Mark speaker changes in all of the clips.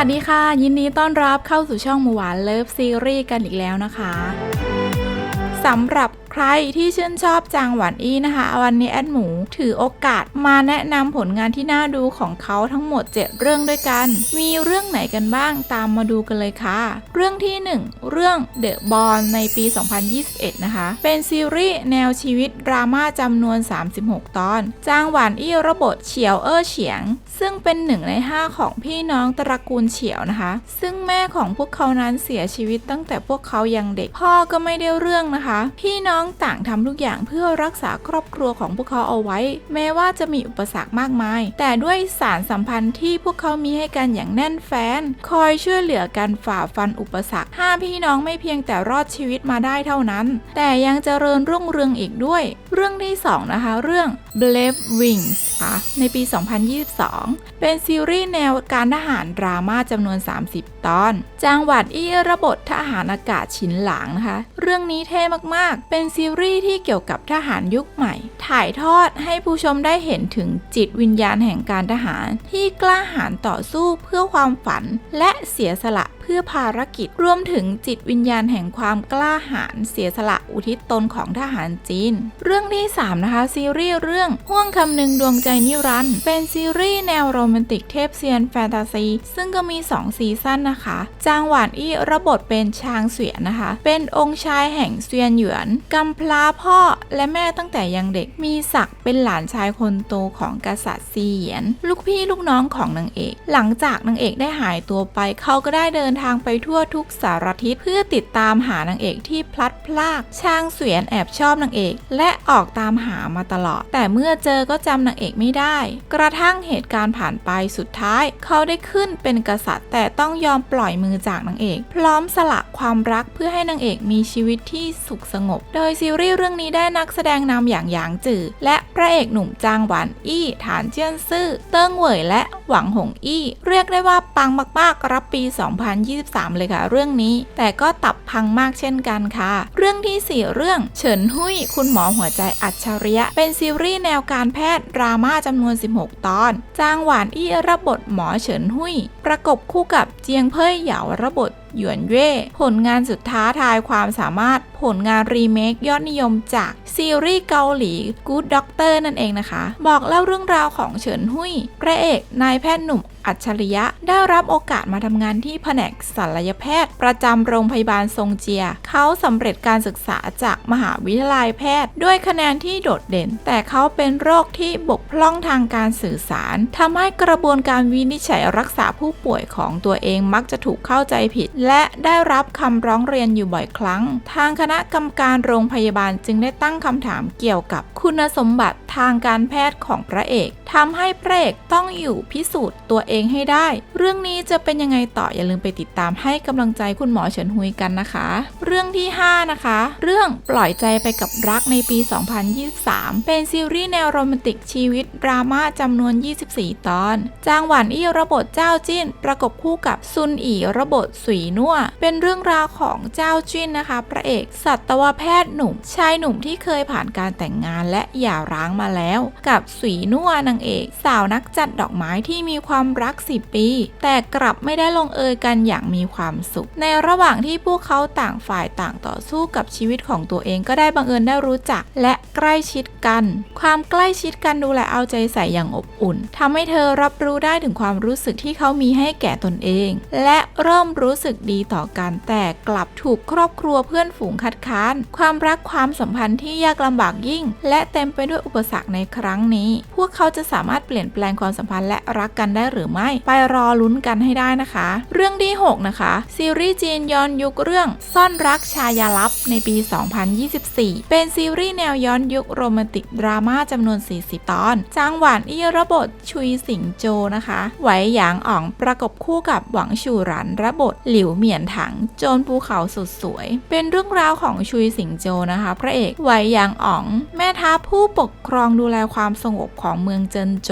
Speaker 1: วัสดีค่ะ ยินดีต้อนรับเข้าสู่ช่องหมูหวานเลิฟซีรีส์กันอีกแล้วนะคะสำหรับ รที่ชื่นชอบจางหวานอี้นะคะ วันนี้แอดหมูถือโอกาสมาแนะนำผลงานที่น่าดูของเขาทั้งหมด 7 เรื่องด้วยกัน มีเรื่องไหนกันบ้างตามมาดูกันเลยค่ะ เรื่องที่ 1 เรื่อง The b o n ในปี 2021 นะคะ เป็นซีรีส์แนวชีวิตดราม่าจำนวน 36 ตอน จางหวานอี้ระบทเฉียวเอ้อเฉียง ซึ่งเป็นหนึ่งใน 5 ของพี่น้องตระกูลเฉียวนะคะ ซึ่งแม่ของพวกเขานั้นเสียชีวิตตั้งแต่พวกเขายังเด็ก พ่อก็ไม่ได้เรื่องนะคะ พี่น้องต่างทำทุกอย่างเพื่อรักษาครอบครัวของพวกเขาเอาไว้ แม้ว่าจะมีอุปสรรคมากมาย แต่ด้วยสารสัมพันธ์ที่พวกเขามีให้กันอย่างแน่นแฟ้นคอยช่วยเหลือกันฝ่าฟันอุปสรรคห้าพี่น้องไม่เพียงแต่รอดชีวิตมาได้เท่านั้น แต่ยังเจริญรุ่งเรืองอีกด้วย เรื่องที่สองนะคะเรื่อง b l a v e Wings คะ ในปี 2022 เป็นซีรีส์แนวการทหารดราม่าจำนวน 30 ตอนจางหวัดอี้ระบบทหารอากาศฉินหลางนะคะ เรื่องนี้เท่มากๆ เป็นซีรีส์ที่เกี่ยวกับทหารยุคใหม่ ถ่ายทอดให้ผู้ชมได้เห็นถึงจิตวิญญาณแห่งการทหาร ที่กล้าหาญต่อสู้เพื่อความฝันและเสียสละ พื่อภารกิจ รวมถึงจิตวิญญาณแห่งความกล้าหาญเสียสละอุทิศตนของทหารจีน เรื่องที่ 3 นะคะ ซีรีส์เรื่องห่วงคำหนึ่งดวงใจนิรันด์เป็นซีรีส์แนวโรแมนติกเทพเซียนแฟนตาซี ซึ่งก็มี 2 ซีซั่นนะคะ จางหวานอี้ระบทเป็นชางเสวียนนะคะ เป็นองค์ชายแห่งเซียนหยวนกำพร้าพ่อและแม่ตั้งแต่ยังเด็กมีศักดิ์เป็นหลานชายคนโตของกษัตริย์ซีเหยียน ลูกพี่ลูกน้องของนางเอก หลังจากนางเอกได้หายตัวไปเขาก็ได้เดินทางไปทั่วทุกสารทิศเพื่อติดตามหานางเอกที่พลัดพรากชางเสวียนแอบชอบนางเอก และออกตามหามาตลอด แต่เมื่อเจอก็จำนางเอกไม่ได้ กระทั่งเหตุการณ์ผ่านไปสุดท้าย เขาได้ขึ้นเป็นกษัตริย์ แต่ต้องยอมปล่อยมือจากนางเอก พร้อมสละความรักเพื่อให้นางเอกมีชีวิตที่สุขสงบ โดยซีรีส์เรื่องนี้ได้นักแสดงนำอย่างหยางจือและพระเอกหนุ่มจางหวานอี้ฐานเจี้ยนซื่อเติ้งเหวยและหวังหงอี้ เรียกได้ว่าปังมากๆรับปี 2020 2023 เลยค่ะ เรื่องนี้ แต่ก็ตับพังมากเช่นกันค่ะ เรื่องที่ 4 เรื่อง เฉินหุยคุณหมอหัวใจอัจฉริยะ เป็นซีรีส์แนวการแพทย์ดราม่าจำนวน 16 ตอน จางหวานอี้รับบทหมอเฉินหุย ประกบคู่กับเจียงเพ่ยเหยารับทหยวนเว่ผลงานสุดท้าทายความสามารถผลงานรีเมคยอดนิยมจากซีรีส์เกาหลี Good Doctor นั่นเองนะคะ บอกเล่าเรื่องราวของเฉินหุยพระเอกนายแพทย์หนุ่มอัจฉริยะ ได้รับโอกาสมาทำงานที่แผนกศัลยแพทย์ ประจำโรงพยาบาลทรงเจีย เขาสำเร็จการศึกษาจากมหาวิทยาลัยแพทย์ ด้วยคะแนนที่โดดเด่น แต่เขาเป็นโรคที่บกพร่องทางการสื่อสารทำให้กระบวนการวินิจฉัยรักษาผู้ป่วยของตัวเองมักจะถูกเข้าใจผิด และได้รับคำร้องเรียนอยู่บ่อยครั้ง ทางคณะกรรมการโรงพยาบาลจึงได้ตั้งคำถามเกี่ยวกับคุณสมบัติทางการแพทย์ของพระเอก ทำให้พระเอกต้องอยู่พิสูจน์ตัวเองให้ได้ เรื่องนี้จะเป็นยังไงต่ออย่าลืมไปติดตามให้กำลังใจคุณหมอเฉินฮุยกันนะคะ เรื่องที่ 5 นะคะ เรื่องปล่อยใจไปกับรักในปี 2023 เป็นซีรีส์แนวโรแมนติกชีวิตดราม่าจำนวน 24 ตอน จางหวานอี้ระบทเจ้าจิ้น ประกบคู่กับซุนอีระบทสุยนัวเป็นเรื่องราวของเจ้าจิ้นนะคะ พระเอกสัตวแพทย์หนุ่มชายหนุ่มที่เคยผ่านการแต่งงานและหย่าร้างมาแล้ว กับสุยนัวนางเอก สาวนักจัดดอกไม้ที่มีความรัก 10 ปี แต่กลับไม่ได้ลงเอยกันอย่างมีความสุข ในระหว่างที่พวกเขาต่างฝ่ายต่างต่อสู้กับชีวิตของตัวเองก็ได้บังเอิญได้รู้จัก และใกล้ชิดกัน ความใกล้ชิดกันดูแลเอาใจใส่อย่างอบอุ่นทำให้เธอรับรู้ได้ถึงความรู้สึกที่เขามีให้แก่ตนเอง และเริ่มรู้สึกดีต่อกันแต่กลับถูกครอบครัวเพื่อนฝูงคัดค้าน ความรักความสัมพันธ์ที่ยากลำบากยิ่ง และเต็มไปด้วยอุปสรรคในครั้งนี้ พวกเขาจะสามารถเปลี่ยนแปลงความสัมพันธ์และรักกันได้หรือไม่ ไปรอลุ้นกันให้ได้นะคะ เรื่องที่ 6 นะคะ ซีรีส์จีนย้อนยุคเรื่อง ซ่อนรักชายาลับในปี 2024 เป็นซีรีส์แนวย้อนยุคโรแมนติกดราม่าจำนวน 40 ตอน จางหวานอี้ระบทชุยสิงโจนะคะไหวหยางอ่องประกบคู่กับหวังชูหรันระบทหลิวเหมียนถัง โจรภูเขาสุดสวย เป็นเรื่องราวของชุยสิงโจนะคะ พระเอกไหวหยางอ๋อง แม่ทัพผู้ปกครองดูแลความสงบของเมืองเจนโจ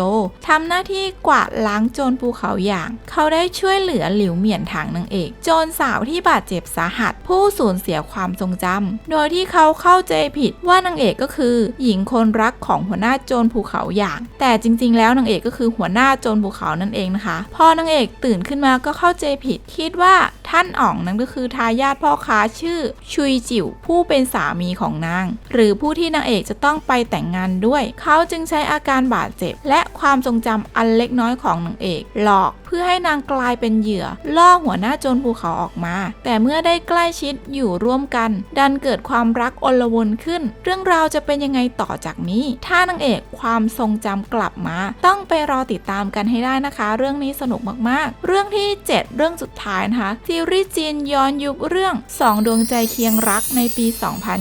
Speaker 1: ทำหน้าที่กวาดล้างโจรภูเขาอย่าง เขาได้ช่วยเหลือหลิวเหมียนถังนางเอก โจรสาวที่บาดเจ็บสาหัส ผู้สูญเสียความทรงจำโดยที่เขาเข้าใจผิดว่านางเอกก็คือ หญิงคนรักของหัวหน้าโจรภูเขาอย่าง แต่จริง ๆ แล้วนางเอกก็คือหัวหน้าโจรภูเขานั่นเองนะคะ พอนางเอกตื่นขึ้นมาก็เข้าใจผิด คิดว่า ท่านอ๋องนั้นก็คือทายาทพ่อค้าชื่อชุยจิ๋วผู้เป็นสามีของนาง หรือผู้ที่นางเอกจะต้องไปแต่งงานด้วย เขาจึงใช้อาการบาดเจ็บ และความทรงจำอันเล็กน้อยของนางเอก หลอกเพื่อให้นางกลายเป็นเหยื่อ ล่อหัวหน้าโจรภูเขาออกมา แต่เมื่อได้ใกล้ชิดอยู่ร่วมกัน ดันเกิดความรักอลวนขึ้น เรื่องราวจะเป็นยังไงต่อจากนี้ ถ้านางเอกความทรงจำกลับมา ต้องไปรอติดตามกันให้ได้นะคะ เรื่องนี้สนุกมากๆ เรื่องที่ 7 เรื่องสุดท้ายนะคะซีรีส์จีนย้อนยุคเรื่อง 2 ดวงใจเคียงรักในปี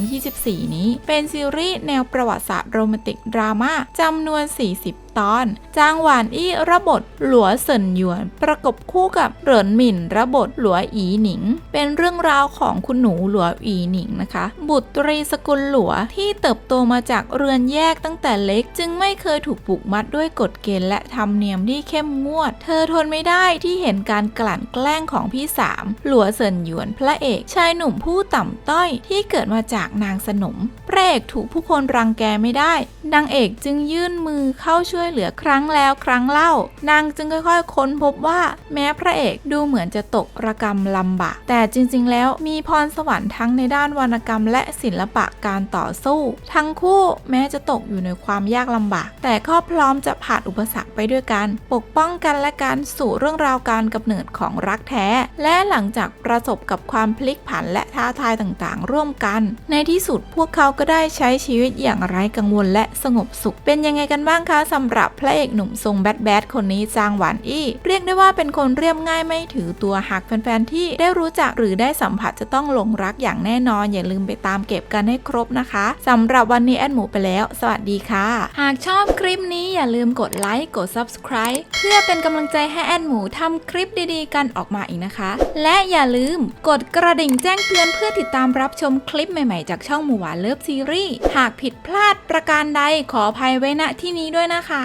Speaker 1: 2024 นี้ เป็นซีรีส์แนวประวัติศาสตร์โรแมนติกดราม่าจำนวน 40 ตอน จางหวานอี้ระบทหลัวเซินหยวน ประกบคู่กับเหรินหมินระบทหลัวอีหนิง เป็นเรื่องราวของคุณหนูหลัวอีหนิงนะคะ บุตรีสกุลหลัวที่เติบโตมาจากเรือนแยกตั้งแต่เล็ก จึงไม่เคยถูกผูกมัดด้วยกฎเกณฑ์และธรรมเนียมที่เข้มงวด เธอทนไม่ได้ที่เห็นการกลั่นแกล้งของพี่สามหลัวเซินหยวนพระเอกชายหนุ่มผู้ต่ำต้อยที่เกิดมาจากนางสนมพระเอกถูกผู้คนรังแกไม่ได้นางเอกจึงยื่นมือเข้าช่วยเหลือครั้งแล้วครั้งเล่า นางจึงค่อยๆ ค้นพบว่าแม้พระเอกดูเหมือนจะตกระกรรมลำบาก แต่จริงๆ แล้วมีพรสวรรค์ทั้งในด้านวรรณกรรม และศิลปะการต่อสู้ ทั้งคู่แม้จะตกอยู่ในความยากลำบาก แต่ก็พร้อมจะผ่านอุปสรรคไปด้วยกัน ปกป้องกันและการสู่เรื่องราวการกำเนิดของรักแท้ และหลังจากประสบกับความพลิกผันและท้าทายต่างๆ ร่วมกัน ในที่สุดพวกเขาก็ได้ใช้ชีวิตอย่างไร้กังวลและสงบสุข เป็นยังไงกันบ้างคะสำหรับพระเอกหนุ่มทรงแบดแบดคนนี้จางหวานอี้ เรียกได้ว่าเป็นคนเรียบง่ายไม่ถือตัวหากแฟนๆที่ได้รู้จักหรือได้สัมผัสจะต้องหลงรักอย่างแน่นอน อย่าลืมไปตามเก็บกันให้ครบนะคะสำหรับวันนี้แอดหมูไปแล้ว สวัสดีค่ะ หากชอบคลิปนี้อย่าลืมกดไลค์กด subscribe เพื่อเป็นกำลังใจให้แอดหมูทำคลิปดีๆ กันออกมาอีกนะคะ และอย่าลืมกดกระดิ่งแจ้งเตือนเพื่อติดตามรับชมคลิปใหม่ๆ จากช่องหมูหวานเลิฟซีรีส์หากผิดพลาดประการใดขออภัยไว้ณที่นี้ด้วยนะคะ